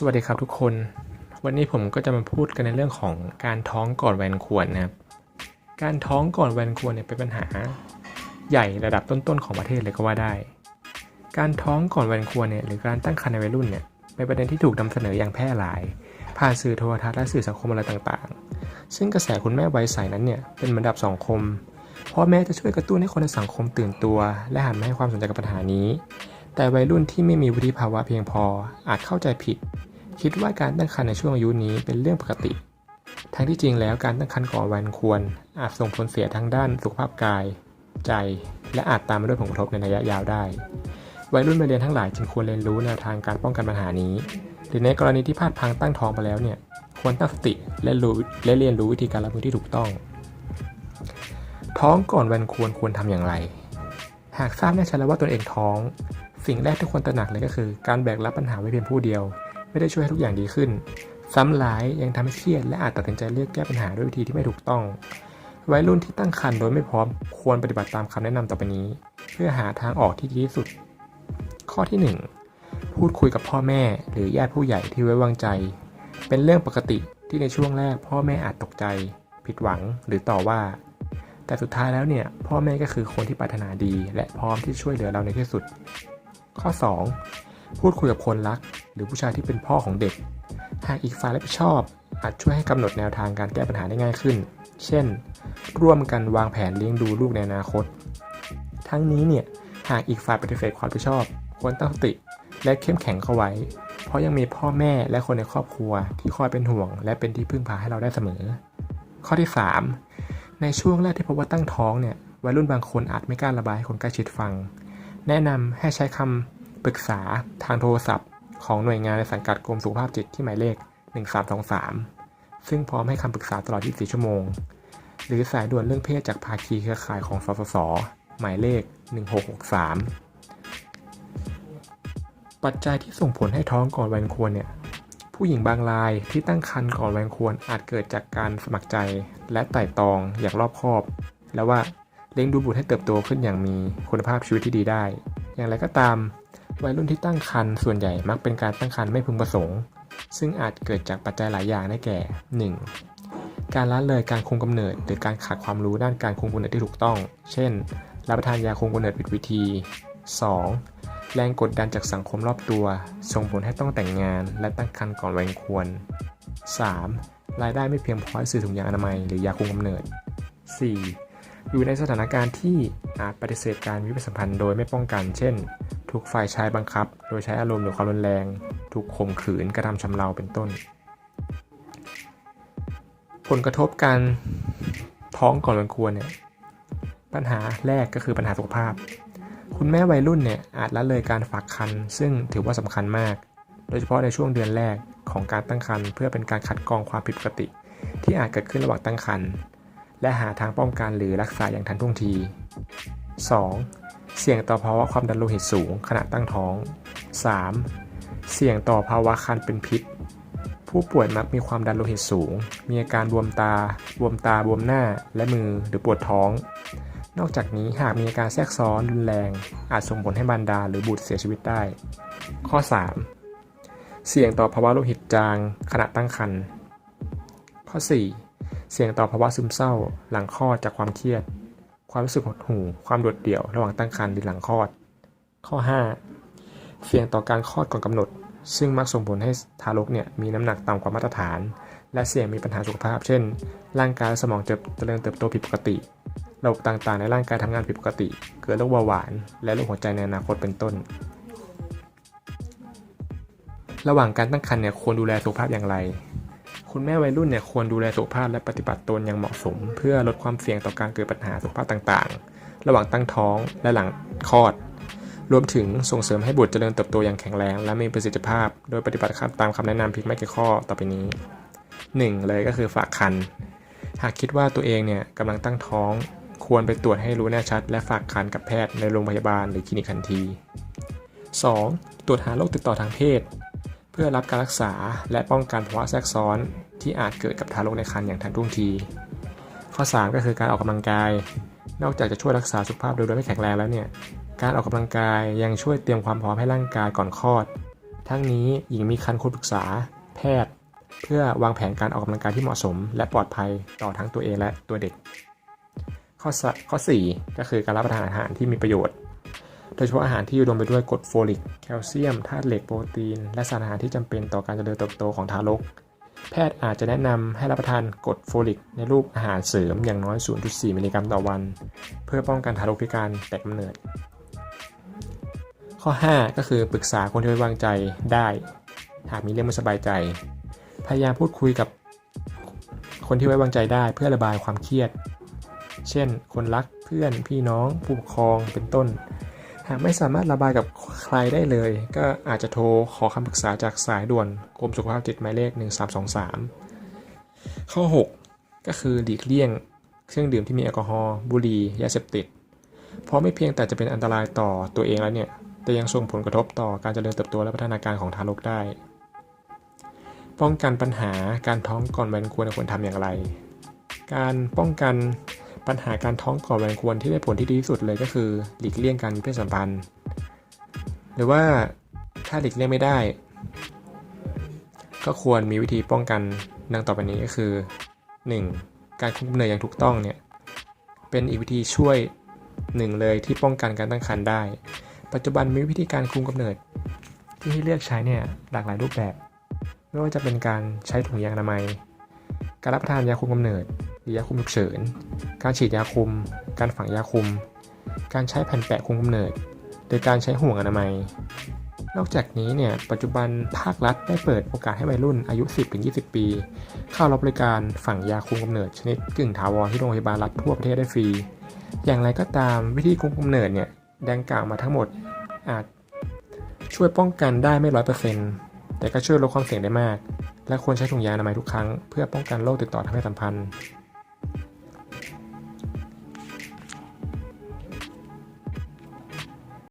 สวัสดีครับทุกคน วันนี้ผมก็จะมาพูดกันในเรื่องของการท้องก่อนวัยอันควรนะครับ การท้องก่อนวัยอันควรเนี่ยเป็นปัญหาใหญ่ระดับต้นๆของประเทศเลยก็ว่าได้ การท้องก่อนวัยอันควรเนี่ยหรือการตั้งครรภ์ในวัยรุ่นเนี่ยเป็นประเด็นที่ถูกนำเสนออย่างแพร่หลาย ผ่านสื่อโทรทัศน์และสื่อสังคมอะไรต่างๆ ซึ่งกระแสคุณแม่วัยใสนั้นเนี่ยเป็นเหมือนดับสังคมพ่อแม่จะช่วยกระตุ้นให้คนในสังคมตื่นตัว และหันมาให้ความสนใจกับปัญหานี้ แต่วัยรุ่นที่ไม่มีวุฒิภาวะเพียงพออาจเข้าใจผิด คิดว่าการตั้งครรภ์ในช่วงอายุนี้เป็นเรื่องปกติ ทั้งที่จริงแล้วการตั้งครรภ์ก่อนวันควร อาจส่งผลเสียทั้งด้านสุขภาพกาย ใจ และอาจตามมาด้วยผลกระทบในระยะยาวได้ วัยรุ่นวัยเรียนทั้งหลายจึงควรเรียนรู้แนวทางการป้องกันปัญหานี้ หรือในกรณีที่พลาดพังตั้งท้องไปแล้วเนี่ย ควรตั้งสติและรู้และเรียนรู้วิธีการรับมือที่ถูกต้อง ท้องก่อนวันควรควรทำอย่างไร หากทราบแน่ชัดแล้วว่าตนเองท้อง สิ่งแรกที่ควรตระหนักเลยก็คือ การแบกรับปัญหาไว้เพียงผู้เดียว ไม่ได้ช่วยให้ทุกอย่างดีขึ้น ซ้ำร้ายยังทำให้เครียดและอาจตัดสินใจเลือกแก้ปัญหาด้วยวิธีที่ไม่ถูกต้อง วัยรุ่นที่ตั้งครรภ์โดยไม่พร้อมควรปฏิบัติตามคำแนะนำต่อไปนี้ เพื่อหาทางออกที่ดีที่สุด ข้อที่ 1 พูดคุยกับพ่อแม่ หรือญาติผู้ใหญ่ที่ไว้วางใจ เป็นเรื่องปกติที่ในช่วงแรกพ่อแม่อาจตกใจ ผิดหวังหรือต่อว่า แต่สุดท้ายแล้วเนี่ยพ่อแม่ก็คือคนที่ปรารถนาดี และพร้อมที่ช่วยเหลือเราในที่สุด ข้อ 2. พูดคุยกับคนรักรือผู้ชายที่เป็นพ่อของเด็ก หากอีกฝ่ายรับผิดชอบ อาจช่วยให้กำหนดแนวทางการแก้ปัญหาได้ง่ายขึ้น เช่น ร่วมกันวางแผนเลี้ยงดูลูกในอนาคต ทั้งนี้เนี่ยหากอีกฝ่ายปฏิเสธความรับผิดชอบ ควรตั้งสติและเข้มแข็งเข้าไว้ เพราะยังมีพ่อแม่และคนในครอบครัวที่คอยเป็นห่วง และเป็นที่พึ่งพาให้เราได้เสมอ ข้อที่ 3 ในช่วงแรกที่พบว่าตั้งท้องเนี่ยวัยรุ่นบางคนอาจไม่กล้าระบายให้คนใกล้ชิดฟัง แนะนำให้ใช้คำปรึกษาทางโทรศัพท์ ของหน่วยงานในสังกัดกรมสุขภาพจิตที่หมายเลข 1323 ซึ่งพร้อมให้คำปรึกษาตลอด 24 ชั่วโมง หรือสายด่วนเรื่องเพศจากภาคีเครือข่ายของสสส หมายเลข 1663 ปัจจัยที่ส่งผลให้ท้องก่อนวัยอันควรเนี่ยผู้หญิงบางรายที่ตั้งครรภ์ก่อนวัยอันควรอาจเกิดจากการสมัครใจ และไต่ตองอย่างรอบคอบ แล้วว่าเลี้ยงดูบุตรให้เติบโตขึ้นอย่างมีคุณภาพชีวิตที่ดีได้ อย่างไรก็ตาม วัยรุ่นที่ตั้งครรภ์ส่วนใหญ่มักเป็นการตั้งครรภ์ไม่พึงประสงค์ ซึ่งอาจเกิดจากปัจจัยหลายอย่างได้แก่ 1. การละเลยการคุมกำเนิด หรือการขาดความรู้ด้านการคุมกำเนิดที่ถูกต้อง เช่น รับประทานยาคุมกำเนิดผิดวิธี 2. แรงกดดันจากสังคมรอบตัว ส่งผลให้ต้องแต่งงาน และตั้งครรภ์ก่อนวัยควร 3. รายได้ไม่เพียงพอให้ซื้อถุงยางอนามัยหรือยาคุมกำเนิด 4. อยู่ในสถานการณ์ที่อาจปฏิเสธการมีเพศสัมพันธ์โดยไม่ป้องกัน เช่น ถูกฝ่ายชายบังคับ โดยใช้อารมณ์หรือความรุนแรง ถูกข่มขืนกระทำชำเราเป็นต้น ผลกระทบการท้องก่อนวัยควรเนี่ยปัญหาแรกก็คือปัญหาสุขภาพ คุณแม่วัยรุ่นเนี่ยอาจละเลยการฝากครรภ์ซึ่งถือว่าสำคัญมาก โดยเฉพาะในช่วงเดือนแรกของการตั้งครรภ์เพื่อเป็นการคัดกรองความผิดปกติ ที่อาจเกิดขึ้นระหว่างตั้งครรภ์และหาทางป้องกันหรือรักษาอย่างทันท่วงที 2. เสี่ยงต่อภาวะความดันโลหิตสูงขณะตั้งท้อง 3. เสี่ยงต่อภาวะคันเป็นพิษ ผู้ป่วยมักมีความดันโลหิตสูง มีอาการบวมตา บวมตา บวมหน้า และมือ หรือปวดท้อง นอกจากนี้หากมีอาการแทรกซ้อนรุนแรง อาจส่งผลให้มารดาหรือบุตรเสียชีวิตได้ ข้อ 3. เสี่ยงต่อภาวะโลหิตจางขณะตั้งครรภ์ ข้อ 4. เสี่ยงต่อภาวะซึมเศร้า หลังคลอดจากความเครียด ความรู้สึกหดหู่ความโดดเดี่ยวระหว่างตั้งครรภ์หรือหลังคลอด ข้อ 5. เสี่ยงต่อการคลอดก่อนกำหนด ซึ่งมักส่งผลให้ทารกเนี่ยมีน้ำหนักต่ำกว่ามาตรฐาน และเสี่ยงมีปัญหาสุขภาพ เช่น ร่างกายและสมองเจริญเติบโตผิดปกติ ระบบต่างๆ ในร่างกายทำงานผิดปกติ เกิดโรคเบาหวาน และโรคหัวใจในอนาคตเป็นต้น ระหว่างการตั้งครรภ์เนี่ยควรดูแลสุขภาพอย่างไร คุณแม่วัยรุ่นเนี่ยควรดูแลสุขภาพและปฏิบัติตนอย่างเหมาะสม เพื่อลดความเสี่ยงต่อการเกิดปัญหาสุขภาพต่างๆ ระหว่างตั้งท้องและหลังคลอด รวมถึงส่งเสริมให้บุตรเจริญเติบโตอย่างแข็งแรง และมีประสิทธิภาพ โดยปฏิบัติตามคำแนะนำเพียงไม่กี่ข้อต่อไปนี้ 1. เลยก็คือฝากครรภ์หากคิดว่าตัวเองเนี่ยกำลังตั้งท้อง ควรไปตรวจให้รู้แน่ชัด และฝากครรภ์กับแพทย์ในโรงพยาบาลหรือคลินิกทันที 2. ตรวจหาโรคติดต่อทางเพศ เพื่อรับการรักษาและป้องกันภาวะแทรกซ้อน ที่อาจเกิดกับทารกในครรภ์อย่างทันท่วงที ข้อ 3 ก็คือการออกกำลังกาย นอกจากจะช่วยรักษาสุขภาพโดยรวมให้แข็งแรงแล้วเนี่ย การออกกำลังกายยังช่วยเตรียมความพร้อมให้ร่างกายก่อนคลอด ทั้งนี้หญิงมีครรภ์ควรปรึกษา แพทย์ เพื่อวางแผนการออกกำลังกายที่เหมาะสม และปลอดภัยต่อทั้งตัวเองและตัวเด็ก ข้อสข้อ 4 ก็คือการรับประทานอาหารที่มีประโยชน์โดยเฉพาะอาหารที่อุดมไปด้วยกรดโฟลิก แคลเซียม ธาตุเหล็ก โปรตีน และสารอาหารที่จำเป็นต่อการเจริญเติบโตของทารก แพทย์อาจจะแนะนำให้รับประทานกรดโฟลิก ในรูปอาหารเสริมอย่างน้อย 0.4 มิลลิกรัมต่อวัน เพื่อป้องกันทารกพิการแต่กำเนิด ข้อ 5 ก็คือปรึกษาคนที่ไว้วางใจได้ หากมีเรื่องไม่สบายใจ พยายามพูดคุยกับคนที่ไว้วางใจได้เพื่อระบายความเครียด เช่น คนรักเพื่อนพี่น้องผู้ปกครองเป็นต้น หากไม่สามารถระบายกับใครได้เลย ก็อาจจะโทรขอคำปรึกษาจากสายด่วนกรมสุขภาพจิตหมายเลข 1323 ข้อ 6 ก็คือหลีกเลี่ยงเครื่องดื่มที่มีแอลกอฮอล์บุหรี่ยาเสพติด เพราะไม่เพียงแต่จะเป็นอันตรายต่อตัวเองแล้วเนี่ย แต่ยังส่งผลกระทบต่อการเจริญเติบโตและพัฒนาการของทารกได้ ป้องกันปัญหาการท้องก่อนวัยควรควรทำอย่างไร การป้องกัน ปัญหาการท้องก่อนวัยอันควรที่ได้ผลที่ดีที่สุดเลยก็คือ หลีกเลี่ยงการมีเพศสัมพันธ์ หรือว่าถ้าหลีกเลี่ยงไม่ได้ ก็ควรมีวิธีป้องกันดังต่อไปนี้ก็คือ 1. การคุมกำเนิดอย่างถูกต้องเนี่ยเป็นอีกวิธีช่วยหนึ่งเลยที่ป้องกันการตั้งครรภ์ได้ ปัจจุบันมีวิธีการคุมกำเนิด ที่ให้เลือกใช้เนี่ยหลากหลายรูปแบบ ไม่ว่าจะเป็นการใช้ถุงยางอนามัย การรับประทานยาคุมกำเนิด รือยาคุมฉุกเฉิน การฉีดยาคุม การฝังยาคุม การใช้แผ่นแปะคุมกำเนิด โดยการใช้ห่วงอนามัย นอกจากนี้เนี่ย ปัจจุบันภาครัฐได้เปิดโอกาสให้วัยรุ่นอายุ 10-20 ปี เข้ารับบริการฝังยาคุมกำเนิด ชนิดกึ่งถาวรที่โรงพยาบาลรัฐทั่วประเทศได้ฟรี อย่างไรก็ตามวิธีคุมกำเนิดเนี่ยดังกล่าวมาทั้งหมดอาจช่วยป้องกันได้ไม่ร้อยเปอร์เซ็นต์แต่ก็ช่วยลดความเสี่ยงได้มาก และควรใช้ถุงยางอนามัยทุกครั้ง เพื่อป้องกันโรคติดต่อทางเพศสัมพันธ์